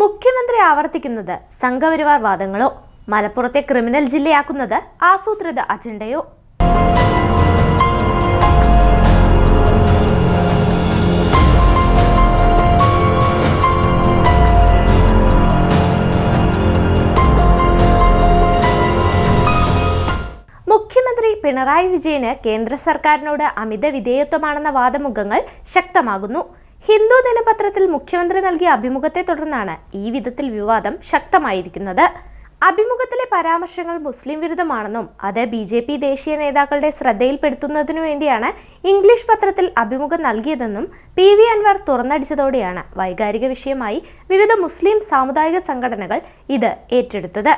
മുഖ്യമന്ത്രി ആവർത്തിക്കുന്നത് സംഘപരിവാർ വാദങ്ങളോ? മലപ്പുറത്തെ ക്രിമിനൽ ജില്ലയാക്കുന്നത് ആസൂത്രിത അജണ്ടയോ? മുഖ്യമന്ത്രി പിണറായി വിജയന് കേന്ദ്ര സർക്കാരിനോട് അമിത വിധേയത്വമാണെന്ന വാദമുഖങ്ങൾ ശക്തമാകുന്നു. ഹിന്ദു ദിനപത്രത്തിൽ മുഖ്യമന്ത്രി നൽകിയ അഭിമുഖത്തെ തുടർന്നാണ് ഈ വിധത്തിൽ വിവാദം ശക്തമായിരിക്കുന്നത്. അഭിമുഖത്തിലെ പരാമർശങ്ങൾ മുസ്ലിം വിരുദ്ധമാണെന്നും അത് ബി ജെ പി ദേശീയ നേതാക്കളുടെ ശ്രദ്ധയിൽപ്പെടുത്തുന്നതിനു വേണ്ടിയാണ് ഇംഗ്ലീഷ് പത്രത്തിൽ അഭിമുഖം നൽകിയതെന്നും പി വി അൻവർ തുറന്നടിച്ചതോടെയാണ് വൈകാരിക വിഷയമായി വിവിധ മുസ്ലിം സാമുദായിക സംഘടനകൾ ഇത് ഏറ്റെടുത്തത്.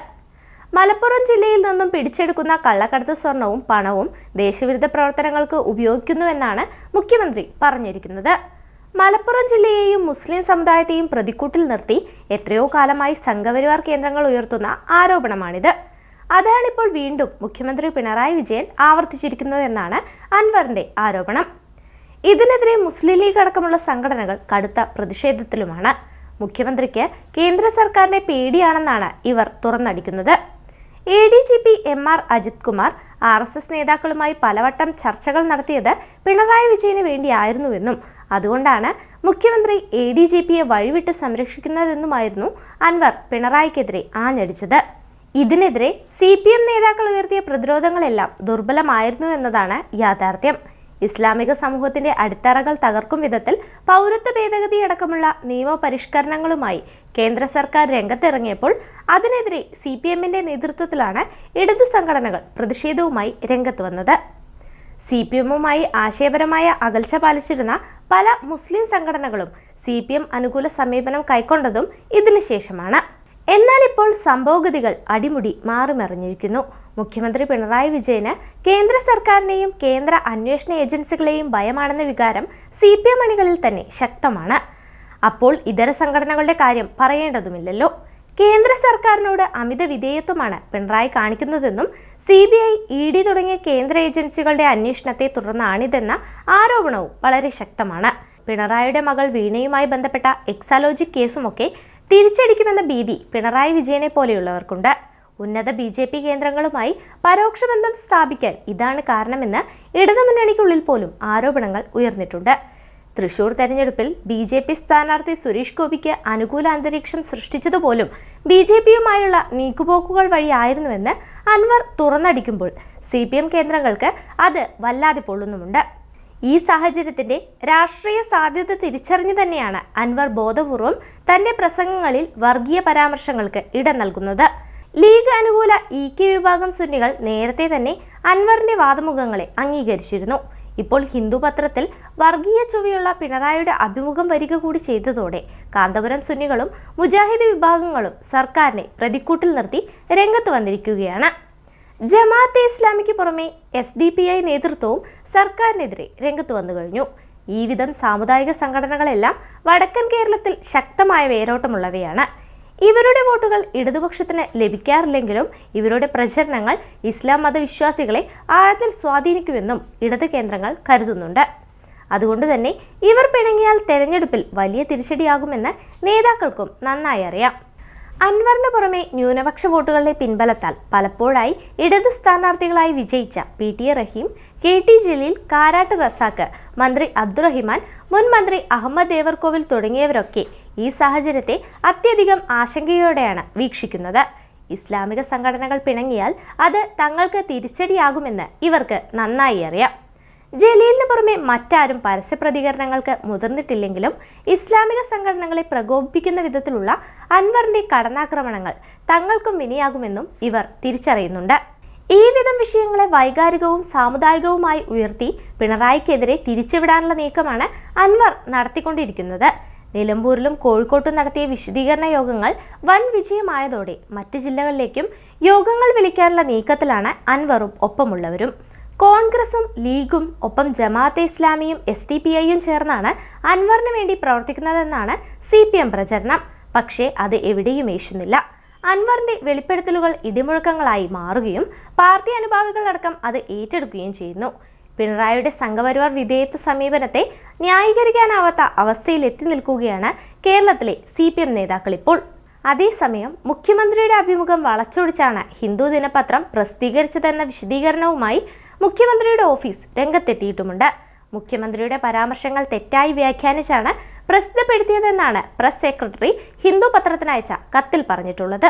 മലപ്പുറം ജില്ലയിൽ നിന്നും പിടിച്ചെടുക്കുന്ന കള്ളക്കടത്ത് സ്വർണവും പണവും ദേശവിരുദ്ധ പ്രവർത്തനങ്ങൾക്ക് ഉപയോഗിക്കുന്നുവെന്നാണ് മുഖ്യമന്ത്രി പറഞ്ഞിരിക്കുന്നത്. മലപ്പുറം ജില്ലയെയും മുസ്ലിം സമുദായത്തെയും പ്രതിക്കൂട്ടിൽ നിർത്തി എത്രയോ കാലമായി സംഘപരിവാർ കേന്ദ്രങ്ങൾ ഉയർത്തുന്ന ആരോപണമാണിത്. അതാണിപ്പോൾ വീണ്ടും മുഖ്യമന്ത്രി പിണറായി വിജയൻ ആവർത്തിച്ചിരിക്കുന്നതെന്നാണ് അൻവറിന്റെ ആരോപണം. ഇതിനെതിരെ മുസ്ലിം ലീഗ് അടക്കമുള്ള സംഘടനകൾ കടുത്ത പ്രതിഷേധത്തിലുമാണ്. മുഖ്യമന്ത്രിക്ക് കേന്ദ്ര സർക്കാരിനെ പേടിയാണെന്നാണ് ഇവർ തുറന്നടിക്കുന്നത്. A D G P M R Ajith Kumar R S S നേതാക്കളുമായി പലവട്ടം ചർച്ചകൾ നടത്തിയത് പിണറായി വിജയന് വേണ്ടിയായിരുന്നുവെന്നും അതുകൊണ്ടാണ് മുഖ്യമന്ത്രി എ ഡി ജി പിയെ വഴിവിട്ട് സംരക്ഷിക്കുന്നതെന്നുമായിരുന്നു അൻവർ പിണറായിക്കെതിരെ ആഞ്ഞടിച്ചത്. ഇതിനെതിരെ സി പി എം നേതാക്കൾ ഉയർത്തിയ പ്രതിരോധങ്ങളെല്ലാം ദുർബലമായിരുന്നു എന്നതാണ് യാഥാർത്ഥ്യം. ഇസ്ലാമിക സമൂഹത്തിന്റെ അടിത്തറകൾ തകർക്കും വിധത്തിൽ പൗരത്വ ഭേദഗതി അടക്കമുള്ള നിയമപരിഷ്കരണങ്ങളുമായി കേന്ദ്ര സർക്കാർ രംഗത്തിറങ്ങിയപ്പോൾ അതിനെതിരെ സി പി എമ്മിന്റെ നേതൃത്വത്തിലാണ് ഇടതു സംഘടനകൾ പ്രതിഷേധവുമായി രംഗത്ത് വന്നത്. സി പി എമ്മുമായി ആശയപരമായ അകൽച്ച പാലിച്ചിരുന്ന പല മുസ്ലിം സംഘടനകളും സി പി എം അനുകൂല സമീപനം കൈക്കൊണ്ടതും ഇതിനു ശേഷമാണ്. എന്നാൽ ഇപ്പോൾ സംഭവഗതികൾ അടിമുടി മാറിമറിഞ്ഞിരിക്കുന്നു. മുഖ്യമന്ത്രി പിണറായി വിജയന് കേന്ദ്ര സർക്കാരിനെയും കേന്ദ്ര അന്വേഷണ ഏജൻസികളെയും ഭയമാണെന്ന വികാരം സി പി എം അണികളിൽ തന്നെ ശക്തമാണ്. അപ്പോൾ ഇതര സംഘടനകളുടെ കാര്യം പറയേണ്ടതുമില്ലല്ലോ. കേന്ദ്ര സർക്കാരിനോട് അമിത വിധേയത്വമാണ് Pinarayi കാണിക്കുന്നതെന്നും C B I E D തുടങ്ങിയ കേന്ദ്ര ഏജൻസികളുടെ അന്വേഷണത്തെ തുടർന്നാണിതെന്ന ആരോപണവും വളരെ ശക്തമാണ്. പിണറായിയുടെ മകൾ വീണയുമായി ബന്ധപ്പെട്ട എക്സാലോജിക് കേസുമൊക്കെ തിരിച്ചടിക്കുമെന്ന ഭീതി പിണറായി വിജയനെ പോലെയുള്ളവർക്കുണ്ട്. ഉന്നത ബി ജെ പി കേന്ദ്രങ്ങളുമായി പരോക്ഷ ബന്ധം സ്ഥാപിക്കാൻ ഇതാണ് കാരണമെന്ന് ഇടതുമുന്നണിക്കുള്ളിൽ പോലും ആരോപണങ്ങൾ ഉയർന്നിട്ടുണ്ട്. തൃശൂർ തെരഞ്ഞെടുപ്പിൽ ബി ജെ പി സ്ഥാനാർത്ഥി സുരേഷ് ഗോപിക്ക് അനുകൂല അന്തരീക്ഷം സൃഷ്ടിച്ചതുപോലും ബി ജെ പിയുമായുള്ള നീക്കുപോക്കുകൾ വഴിയായിരുന്നുവെന്ന് അൻവർ തുറന്നടിക്കുമ്പോൾ സി പി എം കേന്ദ്രങ്ങൾക്ക് അത് വല്ലാതെ പൊള്ളുന്നുമുണ്ട്. ഈ സാഹചര്യത്തിന്റെ രാഷ്ട്രീയ സാധ്യത തിരിച്ചറിഞ്ഞു തന്നെയാണ് അൻവർ ബോധപൂർവം തന്റെ പ്രസംഗങ്ങളിൽ വർഗീയ പരാമർശങ്ങൾക്ക് ഇടം നൽകുന്നത്. ലീഗ് അനുകൂല ഇ കെ വിഭാഗം സുന്നികൾ നേരത്തെ തന്നെ അൻവറിന്റെ വാദമുഖങ്ങളെ അംഗീകരിച്ചിരുന്നു. ഇപ്പോൾ ഹിന്ദു പത്രത്തിൽ വർഗീയ ചുവയുള്ള പിണറായിയുടെ അഭിമുഖം വരിക കൂടി ചെയ്തതോടെ കാന്തപുരം സുന്നികളും മുജാഹിദ് വിഭാഗങ്ങളും സർക്കാരിനെ പ്രതിക്കൂട്ടിൽ നിർത്തി രംഗത്ത് വന്നിരിക്കുകയാണ്. ജമാഅത്തെ ഇസ്ലാമിക്ക് പുറമെ എസ് ഡി പി ഐ നേതൃത്വവും സർക്കാരിനെതിരെ രംഗത്ത് വന്നു കഴിഞ്ഞു. ഈ വിധം സാമുദായിക സംഘടനകളെല്ലാം വടക്കൻ കേരളത്തിൽ ശക്തമായ വേരോട്ടമുള്ളവയാണ്. ഇവരുടെ വോട്ടുകൾ ഇടതുപക്ഷത്തിന് ലഭിക്കാറില്ലെങ്കിലും ഇവരുടെ പ്രചരണങ്ങൾ ഇസ്ലാം മതവിശ്വാസികളെ ആഴത്തിൽ സ്വാധീനിക്കുമെന്നും ഇടത് കേന്ദ്രങ്ങൾ കരുതുന്നുണ്ട്. അതുകൊണ്ട് തന്നെ ഇവർ പിണങ്ങിയാൽ തെരഞ്ഞെടുപ്പിൽ വലിയ തിരിച്ചടിയാകുമെന്ന് നേതാക്കൾക്കും നന്നായി അറിയാം. അൻവറിന് പുറമെ ന്യൂനപക്ഷ വോട്ടുകളുടെ പിൻബലത്താൽ പലപ്പോഴായി ഇടതു സ്ഥാനാർത്ഥികളായി വിജയിച്ച P T Rahim K T Jaleel Karat Razak മന്ത്രി അബ്ദുറഹിമാൻ മുൻ മന്ത്രി അഹമ്മദ് ദേവർകോവിൽ തുടങ്ങിയവരൊക്കെ ഈ സാഹചര്യത്തെ അത്യധികം ആശങ്കയോടെയാണ് വീക്ഷിക്കുന്നത്. ഇസ്ലാമിക സംഘടനകൾ പിണങ്ങിയാൽ അത് തങ്ങൾക്ക് തിരിച്ചടിയാകുമെന്ന് ഇവർക്ക് നന്നായി അറിയാം. ജലീലിന് പുറമെ മറ്റാരും പരസ്യ പ്രതികരണങ്ങൾക്ക് മുതിർന്നിട്ടില്ലെങ്കിലും ഇസ്ലാമിക സംഘടനകളെ പ്രകോപിപ്പിക്കുന്ന വിധത്തിലുള്ള അൻവറിന്റെ കടന്നാക്രമണങ്ങൾ തങ്ങൾക്കും വിനിയാകുമെന്നും ഇവർ തിരിച്ചറിയുന്നുണ്ട്. ഈ വിധം വിഷയങ്ങളെ വൈകാരികവും സാമുദായികവുമായി ഉയർത്തി പിണറായിക്കെതിരെ തിരിച്ചുവിടാനുള്ള നീക്കമാണ് അൻവർ നടത്തിക്കൊണ്ടിരിക്കുന്നത്. നിലമ്പൂരിലും കോഴിക്കോട്ടും നടത്തിയ വിശദീകരണ യോഗങ്ങൾ വൻ വിജയമായതോടെ മറ്റ് ജില്ലകളിലേക്കും യോഗങ്ങൾ വിളിക്കാനുള്ള നീക്കത്തിലാണ് അൻവറും ഒപ്പമുള്ളവരും. കോൺഗ്രസും ലീഗും ഒപ്പം ജമാഅത്തെ ഇസ്ലാമിയും എസ് ഡി പി ഐയും ചേർന്നാണ് അൻവറിന് വേണ്ടി പ്രവർത്തിക്കുന്നതെന്നാണ് സി പി എം പ്രചരണം. പക്ഷേ അത് എവിടെയും ഏശുന്നില്ല. അൻവറിന്റെ വെളിപ്പെടുത്തലുകൾ ഇടിമുഴക്കങ്ങളായി മാറുകയും പാർട്ടി അനുഭാവികളടക്കം അത് ഏറ്റെടുക്കുകയും ചെയ്യുന്നു. പിണറായിയുടെ സംഘപരിവാർ വിധേയത്വ സമീപനത്തെ ന്യായീകരിക്കാനാവാത്ത അവസ്ഥയിൽ എത്തി നിൽക്കുകയാണ് കേരളത്തിലെ സി പി എം നേതാക്കൾ ഇപ്പോൾ അതേസമയം മുഖ്യമന്ത്രിയുടെ അഭിമുഖം വളച്ചൊടിച്ചാണ് ഹിന്ദു ദിനപത്രം പ്രസിദ്ധീകരിച്ചതെന്ന വിശദീകരണവുമായി മുഖ്യമന്ത്രിയുടെ ഓഫീസ് രംഗത്തെത്തിയിട്ടുമുണ്ട്. മുഖ്യമന്ത്രിയുടെ പരാമർശങ്ങൾ തെറ്റായി വ്യാഖ്യാനിച്ചാണ് പ്രസിദ്ധപ്പെടുത്തിയതെന്നാണ് പ്രസ് സെക്രട്ടറി ഹിന്ദു പത്രത്തിനയച്ച കത്തിൽ പറഞ്ഞിട്ടുള്ളത്.